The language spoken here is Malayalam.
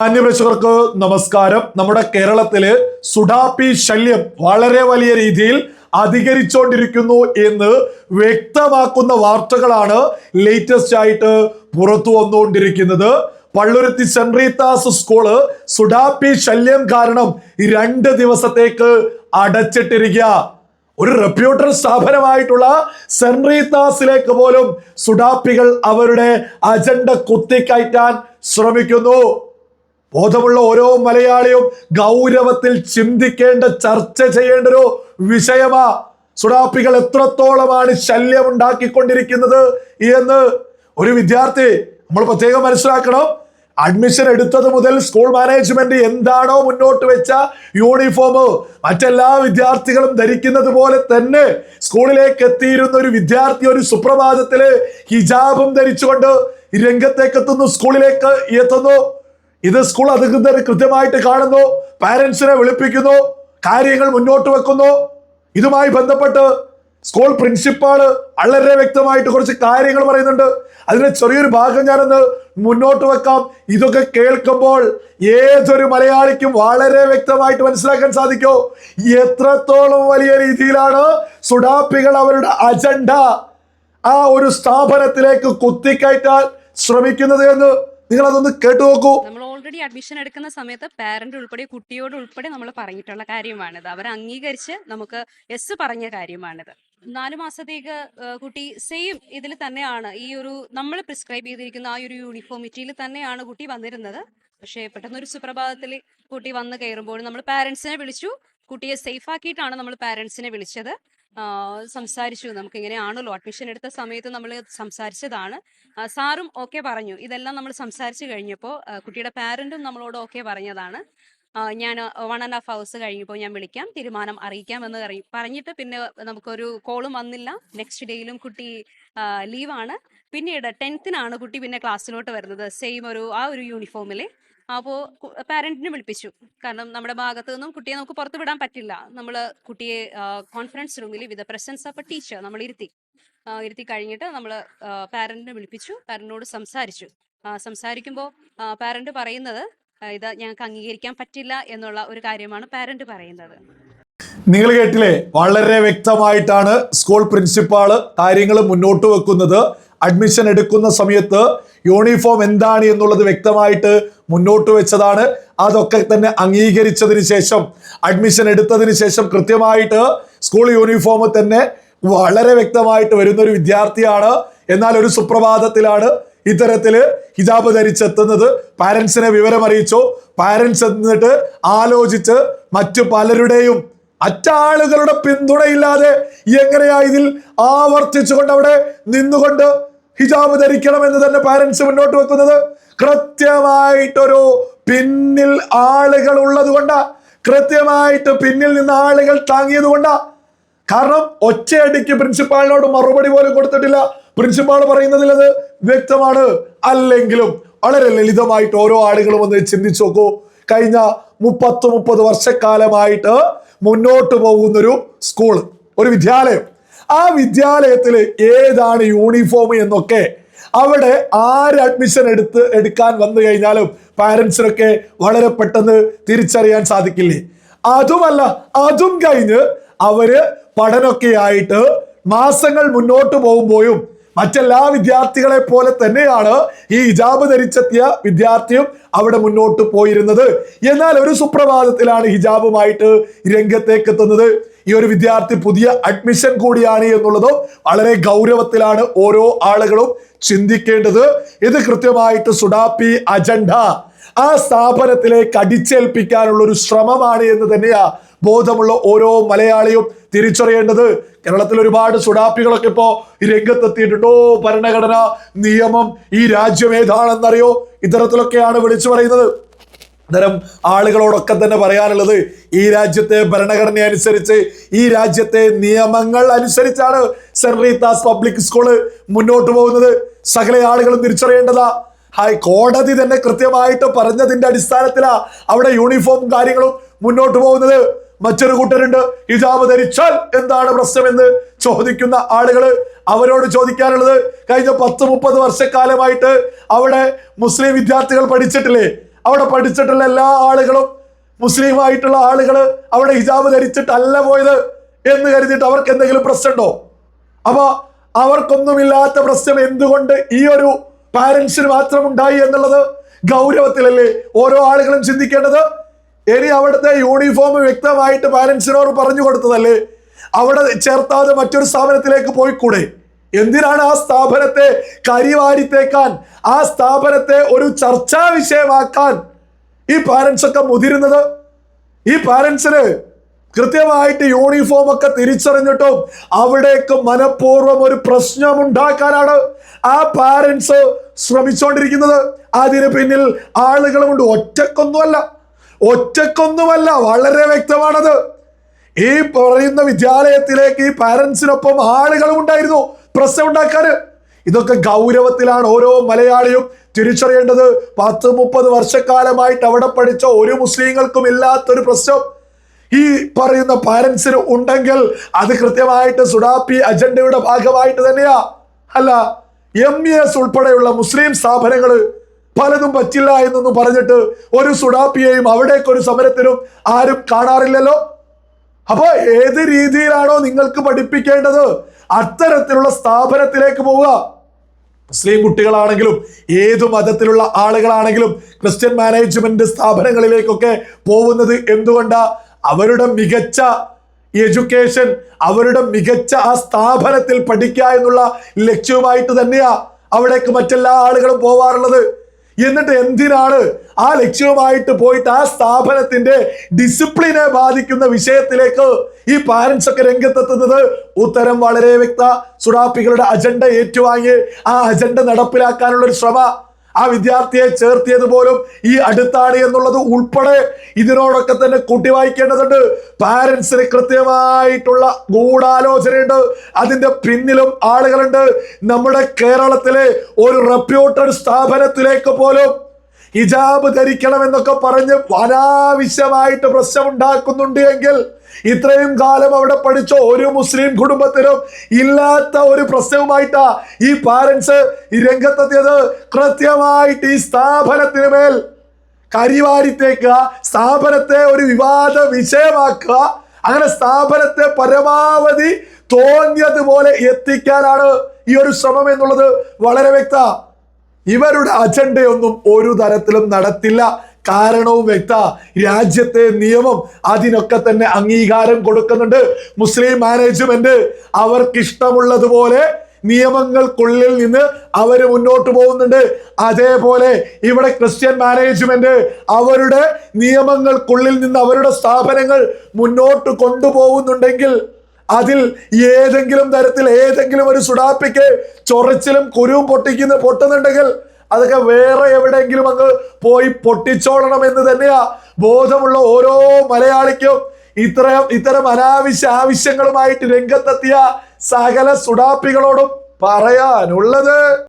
മാന്യപ്രേക്ഷകർക്ക് നമസ്കാരം. നമ്മുടെ കേരളത്തിൽ സുഡാപി ശല്യം വളരെ വലിയ രീതിയിൽ അധികരിച്ചുകൊണ്ടിരിക്കുന്നു എന്ന് വ്യക്തമാക്കുന്ന വാർത്തകളാണ് ലേറ്റസ്റ്റ് ആയിട്ട് പുറത്തു വന്നുകൊണ്ടിരിക്കുന്നത്. പള്ളുരുത്തി സെന്റ് റീത്താസ് സ്കൂൾ സുഡാപ്പി ശല്യം കാരണം രണ്ട് ദിവസത്തേക്ക് അടച്ചിട്ടിരിക്കുക ഒരു റെപ്യൂട്ടഡ് സ്ഥാപനമായിട്ടുള്ള സെന്റ് റീത്താസിലേക്ക് പോലും സുഡാപ്പികൾ അവരുടെ അജണ്ട കുത്തിക്കയറ്റാൻ ശ്രമിക്കുന്നു. ബോധമുള്ള ഓരോ മലയാളിയും ഗൗരവത്തിൽ ചിന്തിക്കേണ്ട ചർച്ച ചെയ്യേണ്ട ഒരു വിഷയമാ. സുഡാപ്പികൾ എത്രത്തോളമാണ് ശല്യം ഉണ്ടാക്കിക്കൊണ്ടിരിക്കുന്നത് എന്ന് ഒരു വിദ്യാർത്ഥി നമ്മൾ പ്രത്യേകം മനസ്സിലാക്കണം. അഡ്മിഷൻ എടുത്തത് മുതൽ സ്കൂൾ മാനേജ്മെന്റ് എന്താണോ മുന്നോട്ട് വെച്ച യൂണിഫോം മറ്റെല്ലാ വിദ്യാർത്ഥികളും ധരിക്കുന്നത് പോലെ തന്നെ സ്കൂളിലേക്ക് എത്തിയിരുന്ന ഒരു വിദ്യാർത്ഥി ഒരു സുപ്രഭാതത്തിൽ ഹിജാബും ധരിച്ചുകൊണ്ട് രംഗത്തേക്ക് എത്തുന്നു സ്കൂളിലേക്ക് എത്തുന്നു. ഇത് സ്കൂൾ അധികൃതർ കൃത്യമായിട്ട് കാണുന്നു പാരന്റ്സിനെ വിളിപ്പിക്കുന്നു കാര്യങ്ങൾ മുന്നോട്ട് വെക്കുന്നു. ഇതുമായി ബന്ധപ്പെട്ട് സ്കൂൾ പ്രിൻസിപ്പാൾ വളരെ വ്യക്തമായിട്ട് കുറച്ച് കാര്യങ്ങൾ പറയുന്നുണ്ട്. അതിന്റെ ചെറിയൊരു ഭാഗം ഞാനൊന്ന് മുന്നോട്ട് വെക്കാം. ഇതൊക്കെ കേൾക്കുമ്പോൾ ഏതൊരു മലയാളിക്കും വളരെ വ്യക്തമായിട്ട് മനസ്സിലാക്കാൻ സാധിക്കോ. എത്രത്തോളം വലിയ രീതിയിലാണ് സുഡാപ്പികൾ അവരുടെ അജണ്ട ആ ഒരു സ്ഥാപനത്തിലേക്ക് കുത്തിക്കയറ്റാൻ ശ്രമിക്കുന്നത് എന്ന്. നിങ്ങൾ അതൊന്ന് കേട്ടു നോക്കൂ. നമ്മൾ ഓൾറെഡി അഡ്മിഷൻ എടുക്കുന്ന സമയത്ത് പാരന്റ് ഉൾപ്പെടെ കുട്ടിയോട് ഉൾപ്പെടെ നമ്മൾ പറഞ്ഞിട്ടുള്ള കാര്യമാണിത്. അവർ അംഗീകരിച്ച് നമുക്ക് എസ് പറഞ്ഞ കാര്യമാണിത്. നാലു മാസത്തേക്ക് കുട്ടി സെയിം ഇതിൽ തന്നെയാണ്. ഈ ഒരു നമ്മൾ പ്രിസ്ക്രൈബ് ചെയ്തിരിക്കുന്ന ആ ഒരു യൂണിഫോമിറ്റിയിൽ തന്നെയാണ് കുട്ടി വന്നിരുന്നത്. പക്ഷേ പെട്ടെന്നൊരു സുപ്രഭാതത്തിൽ കുട്ടി വന്ന് കയറുമ്പോൾ നമ്മൾ പാരന്റ്സിനെ വിളിച്ചു. കുട്ടിയെ സേഫ് ആക്കിയിട്ടാണ് നമ്മൾ പാരന്റ്സിനെ വിളിച്ചത്. സംസാരിച്ചു. നമുക്ക് ഇങ്ങനെയാണല്ലോ അഡ്മിഷൻ എടുത്ത സമയത്ത് നമ്മൾ സംസാരിച്ചതാണ്. സാറും ഓക്കെ പറഞ്ഞു. ഇതെല്ലാം നമ്മൾ സംസാരിച്ചു കഴിഞ്ഞപ്പോൾ കുട്ടിയുടെ പാരന്റും നമ്മളോട് ഓക്കെ പറഞ്ഞതാണ്. ഞാൻ വൺ ആൻഡ് ഹാഫ് ഹവേഴ്സ് കഴിഞ്ഞപ്പോൾ ഞാൻ വിളിക്കാം. തീരുമാനം അറിയിക്കാം എന്ന് പറഞ്ഞിട്ട് പിന്നെ നമുക്കൊരു കോളും വന്നില്ല. നെക്സ്റ്റ് ഡേയിലും കുട്ടി ലീവാണ് പിന്നീട് ടെൻത്തിനാണ് കുട്ടി പിന്നെ ക്ലാസ്സിലോട്ട് വരുന്നത്. സെയിം ഒരു ആ ഒരു യൂണിഫോമിൽ അപ്പോൾ പാരന്റിനെ വിളിപ്പിച്ചു. കാരണം നമ്മുടെ ഭാഗത്തു നിന്നും കുട്ടിയെ നമുക്ക് പുറത്ത് വിടാൻ പറ്റില്ല. നമ്മൾ കുട്ടിയെ കോൺഫറൻസ് റൂമിൽ with presence of a teacher നമ്മൾ ഇരുത്തി. ഇരുത്തി കഴിഞ്ഞിട്ട് നമ്മൾ പാരന്റിനെ വിളിപ്പിച്ചു. പാരന്റിനോട് സംസാരിച്ചു. സംസാരിക്കുമ്പോൾ പാരന്റ് പറയുന്നത് ഇത് ഞങ്ങൾക്ക് അംഗീകരിക്കാൻ പറ്റില്ല എന്നുള്ള ഒരു കാര്യമാണ് പാരന്റ് പറയുന്നത്. നിങ്ങൾ കേട്ടില്ലേ? വളരെ വ്യക്തമായിട്ടാണ് സ്കൂൾ പ്രിൻസിപ്പാൾ കാര്യങ്ങൾ മുന്നോട്ട് വെക്കുന്നത്. അഡ്മിഷൻ എടുക്കുന്ന സമയത്ത് യൂണിഫോം എന്താണ് എന്നുള്ളത് വ്യക്തമായിട്ട് മുന്നോട്ട് വെച്ചതാണ്. അതൊക്കെ തന്നെ അംഗീകരിച്ചതിന് ശേഷം അഡ്മിഷൻ എടുത്തതിന് ശേഷം കൃത്യമായിട്ട് സ്കൂൾ യൂണിഫോം തന്നെ വളരെ വ്യക്തമായിട്ട് വരുന്ന ഒരു വിദ്യാർത്ഥിയാണ്. എന്നാൽ ഒരു സുപ്രഭാതത്തിലാണ് ഇത്തരത്തിൽ ഹിജാബ് ധരിച്ചെത്തുന്നത്. പാരന്റ്സിനെ വിവരം അറിയിച്ചു പാരന്റ്സ് എന്നിട്ട് ആലോചിച്ച് മറ്റു പലരുടെയും മറ്റാളുകളുടെ പിന്തുണയില്ലാതെ എങ്ങനെയാ ഇതിൽ ആവർത്തിച്ചുകൊണ്ട് അവിടെ നിന്നുകൊണ്ട് ഹിജാബ് ധരിക്കണം എന്ന് തന്നെ പാരന്റ്സ് മുന്നോട്ട് വെക്കുന്നത്. കൃത്യമായിട്ടൊരു പിന്നിൽ ആളുകൾ ഉള്ളത് കൊണ്ടാ. കൃത്യമായിട്ട് പിന്നിൽ നിന്ന് ആളുകൾ താങ്ങിയത് കൊണ്ടാ. കാരണം ഒച്ചയടിക്ക് പ്രിൻസിപ്പാളിനോട് മറുപടി പോലും കൊടുത്തിട്ടില്ല. പ്രിൻസിപ്പാൾ പറയുന്നതിൽ അത് വ്യക്തമാണ്. അല്ലെങ്കിലും വളരെ ലളിതമായിട്ട് ഓരോ ആളുകളും ഒന്ന് ചിന്തിച്ചു നോക്കൂ. കഴിഞ്ഞ മുപ്പത്ത് മുപ്പത് വർഷക്കാലമായിട്ട് മുന്നോട്ട് പോകുന്നൊരു സ്കൂൾ ഒരു വിദ്യാലയം. ആ വിദ്യാലയത്തിൽ ഏതാണ് യൂണിഫോം എന്നൊക്കെ അവിടെ ആര് അഡ്മിഷൻ എടുത്ത് എടുക്കാൻ വന്നു കഴിഞ്ഞാലും പാരൻസിനൊക്കെ വളരെ പെട്ടെന്ന് തിരിച്ചറിയാൻ സാധിക്കില്ലേ? അതുമല്ല അതും കഴിഞ്ഞ് അവർ പഠനമൊക്കെ ആയിട്ട് മാസങ്ങൾ മുന്നോട്ട് പോകുമ്പോഴും മറ്റെല്ലാ വിദ്യാർത്ഥികളെ പോലെ തന്നെയാണ് ഈ ഹിജാബ് ധരിച്ചെത്തിയ വിദ്യാർത്ഥിയും അവിടെ മുന്നോട്ട് പോയിരുന്നത്. എന്നാൽ ഒരു സുപ്രഭാതത്തിലാണ് ഹിജാബുമായിട്ട് രംഗത്തേക്ക് എത്തുന്നത്. ഈ ഒരു വിദ്യാർത്ഥി പുതിയ അഡ്മിഷൻ കൂടിയാണ് എന്നുള്ളതും വളരെ ഗൗരവത്തിലാണ് ഓരോ ആളുകളും ചിന്തിക്കേണ്ടത്. ഇത് കൃത്യമായിട്ട് സുഡാപ്പി അജണ്ട ആ സ്ഥാപനത്തിലേക്ക് അടിച്ചേൽപ്പിക്കാനുള്ള ഒരു ശ്രമമാണ് എന്ന് തന്നെയാ ബോധമുള്ള ഓരോ മലയാളിയും തിരിച്ചറിയേണ്ടത് കേരളത്തിൽ ഒരുപാട് സുഡാപ്പികളൊക്കെ ഇപ്പോ രംഗത്തെത്തിയിട്ടുണ്ടോ. ഭരണഘടന നിയമം ഈ രാജ്യം ഏതാണെന്നറിയോ? ഇത്തരത്തിലൊക്കെയാണ് വിളിച്ചു പറയുന്നത്. അത്തരം ആളുകളോടൊക്കെ തന്നെ പറയാനുള്ളത് ഈ രാജ്യത്തെ ഭരണഘടന അനുസരിച്ച് ഈ രാജ്യത്തെ നിയമങ്ങൾ അനുസരിച്ചാണ് സെന്റ് പബ്ലിക് സ്കൂൾ മുന്നോട്ട് പോകുന്നത്. സകല ആളുകളും തിരിച്ചറിയേണ്ടതാ. ഹൈ കോടതി തന്നെ കൃത്യമായിട്ട് പറഞ്ഞതിന്റെ അടിസ്ഥാനത്തിലാ അവിടെ യൂണിഫോം കാര്യങ്ങളും മുന്നോട്ട് പോകുന്നത്. മറ്റൊരു കൂട്ടരുണ്ട്. ഹിജാബ് ധരിച്ചാൽ എന്താണ് പ്രശ്നമെന്ന് ചോദിക്കുന്ന ആളുകൾ അവരോട് ചോദിക്കാനുള്ളത്. കഴിഞ്ഞ പത്ത് മുപ്പത് വർഷക്കാലമായിട്ട് അവിടെ മുസ്ലിം വിദ്യാർത്ഥികൾ പഠിച്ചിട്ടില്ലേ? അവിടെ പഠിച്ചിട്ടുള്ള എല്ലാ ആളുകളും മുസ്ലിം ആയിട്ടുള്ള ആളുകൾ അവിടെ ഹിജാബ് ധരിച്ചിട്ടല്ല പോയത് എന്ന് കരുതിയിട്ട് അവർക്ക് എന്തെങ്കിലും പ്രശ്നമുണ്ടോ? അപ്പൊ അവർക്കൊന്നുമില്ലാത്ത പ്രശ്നം എന്തുകൊണ്ട് ഈ ഒരു പാരന്റ്സിന് മാത്രം ഉണ്ടായി എന്നുള്ളത് ഗൗരവത്തിലല്ലേ ഓരോ ആളുകളും ചിന്തിക്കേണ്ടത്? ഇനി അവിടുത്തെ യൂണിഫോം വ്യക്തമായിട്ട് പാരൻസിനോട് പറഞ്ഞു കൊടുത്തതല്ലേ? അവിടെ ചേർത്താതെ മറ്റൊരു സ്ഥാപനത്തിലേക്ക് പോയിക്കൂടെ? എന്തിനാണ് ആ സ്ഥാപനത്തെ കരിവാരിത്തേക്കാൻ ആ സ്ഥാപനത്തെ ഒരു ചർച്ചാ വിഷയമാക്കാൻ ഈ പാരൻസ് ഒക്കെ മുതിരുന്നത്? ഈ പാരൻസിന് കൃത്യമായിട്ട് യൂണിഫോം ഒക്കെ തിരിച്ചറിഞ്ഞിട്ടും അവിടേക്ക് മനഃപൂർവം ഒരു പ്രശ്നം ഉണ്ടാക്കാനാണ് ആ പാരൻസ് ശ്രമിച്ചുകൊണ്ടിരിക്കുന്നത് അതിന് പിന്നിൽ ആളുകളുമുണ്ട്. ഒറ്റക്കൊന്നുമല്ല. ഒറ്റക്കൊന്നുമല്ല വളരെ വ്യക്തമാണത്. ഈ പറയുന്ന വിദ്യാലയത്തിലേക്ക് ഈ പാരൻസിനൊപ്പം ആളുകളും ഉണ്ടായിരുന്നു പ്രശ്നം ഉണ്ടാക്കാന് ഇതൊക്കെ ഗൗരവത്തിലാണ് ഓരോ മലയാളിയും തിരിച്ചറിയേണ്ടത്. പത്ത് മുപ്പത് വർഷക്കാലമായിട്ട് അവിടെ പഠിച്ച ഒരു മുസ്ലിങ്ങൾക്കും ഇല്ലാത്തൊരു പ്രശ്നം. ഈ പറയുന്ന പാരൻസിന് ഉണ്ടെങ്കിൽ അത് കൃത്യമായിട്ട് സുഡാപ്പി അജണ്ടയുടെ ഭാഗമായിട്ട് തന്നെയാ. അല്ല എം എസ് ഉൾപ്പെടെയുള്ള മുസ്ലിം സ്ഥാപനങ്ങൾ പലതും പറ്റില്ല എന്നൊന്നും പറഞ്ഞിട്ട് ഒരു സുഡാപ്പിയെയും അവിടേക്ക് ഒരു സമരത്തിനും ആരും കാണാറില്ലല്ലോ? അപ്പോൾ ഏത് രീതിയിലാണോ നിങ്ങൾക്ക് പഠിപ്പിക്കേണ്ടത്? അത്തരത്തിലുള്ള സ്ഥാപനത്തിലേക്ക് പോവുക. മുസ്ലിം കുട്ടികളാണെങ്കിലും ഏതു മതത്തിലുള്ള ആളുകളാണെങ്കിലും ക്രിസ്ത്യൻ മാനേജ്മെന്റ് സ്ഥാപനങ്ങളിലേക്കൊക്കെ പോകുന്നത് എന്തുകൊണ്ടാ? അവരുടെ മികച്ച എഡ്യൂക്കേഷൻ അവരുടെ മികച്ച ആ സ്ഥാപനത്തിൽ പഠിക്കുക എന്നുള്ള ലക്ഷ്യവുമായിട്ട് തന്നെയാ അവിടേക്ക് മറ്റെല്ലാ ആളുകളും പോവാറുള്ളത്. എന്നിട്ട് എന്തിനാണ് ആ ലക്ഷ്യവുമായിട്ട് പോയിട്ട് ആ സ്ഥാപനത്തിന്റെ ഡിസിപ്ലിനെ ബാധിക്കുന്ന വിഷയത്തിലേക്ക് ഈ പാരൻസ് ഒക്കെ രംഗത്തെത്തുന്നത്? ഉത്തരം വളരെ വ്യക്ത. സുഡാപ്പികളുടെ അജണ്ട ഏറ്റുവാങ്ങി. ആ അജണ്ട നടപ്പിലാക്കാനുള്ള ഒരു ശ്രമ. ആ വിദ്യാർത്ഥിയെ ചേർത്തിയത് പോലും ഈ അടുത്താണ് എന്നുള്ളത് ഉൾപ്പെടെ ഇതിനോടൊക്കെ തന്നെ കൂട്ടി വായിക്കേണ്ടതുണ്ട് പാരന്റ്സിന് കൃത്യമായിട്ടുള്ള ഗൂഢാലോചനയുണ്ട്. അതിന്റെ പിന്നിലും ആളുകളുണ്ട്. നമ്മുടെ കേരളത്തിലെ ഒരു റെപ്യൂട്ടഡ് സ്ഥാപനത്തിലേക്ക് പോലും ഹിജാബ് ധരിക്കണം എന്നൊക്കെ പറഞ്ഞ് അനാവശ്യമായിട്ട് പ്രശ്നമുണ്ടാക്കുന്നുണ്ട് എങ്കിൽ ഇത്രയും കാലം അവിടെ പഠിച്ച ഒരു മുസ്ലിം കുടുംബത്തിനും ഇല്ലാത്ത ഒരു പ്രശ്നവുമായിട്ടാ ഈ പാരൻസ് ഈ രംഗത്തെത്തിയത്. കൃത്യമായിട്ട് ഈ സ്ഥാപനത്തിന് മേൽ കരിവാരിത്തേക്കുക സ്ഥാപനത്തെ ഒരു വിവാദ വിഷയമാക്കുക അങ്ങനെ സ്ഥാപനത്തെ പരമാവധി തോന്നിയതുപോലെ എത്തിക്കാനാണ് ഈ ഒരു ശ്രമം എന്നുള്ളത് വളരെ വ്യക്ത ഇവരുടെ അജണ്ടയൊന്നും ഒരു തരത്തിലും നടത്തില്ല. കാരണവും വ്യക്ത. രാജ്യത്തെ നിയമം അതിനൊക്കെ തന്നെ അംഗീകാരം കൊടുക്കുന്നുണ്ട്. മുസ്ലിം മാനേജ്മെന്റ് അവർക്കിഷ്ടമുള്ളതുപോലെ നിയമങ്ങൾക്കുള്ളിൽ നിന്ന് അവർ മുന്നോട്ട് പോകുന്നുണ്ട്. അതേപോലെ ഇവിടെ ക്രിസ്ത്യൻ മാനേജ്മെന്റ് അവരുടെ നിയമങ്ങൾക്കുള്ളിൽ നിന്ന് അവരുടെ സ്ഥാപനങ്ങൾ മുന്നോട്ട് കൊണ്ടുപോകുന്നുണ്ടെങ്കിൽ അതിൽ ഏതെങ്കിലും തരത്തിൽ ഏതെങ്കിലും ഒരു സുഡാപ്പിക്ക് ചൊറിച്ചിലും കുരുവും പൊട്ടിക്കുന്ന പൊട്ടുന്നുണ്ടെങ്കിൽ അതൊക്കെ വേറെ എവിടെയെങ്കിലും അങ്ങ് പോയി പൊട്ടിച്ചോളണം എന്ന് തന്നെയാ ബോധമുള്ള ഓരോ മലയാളിക്കും ഇത്തരം ഇത്തരം അനാവശ്യ ആവശ്യങ്ങളുമായിട്ട് രംഗത്തെത്തിയ സകല സുഡാപ്പികളോടും പറയാനുള്ളത്.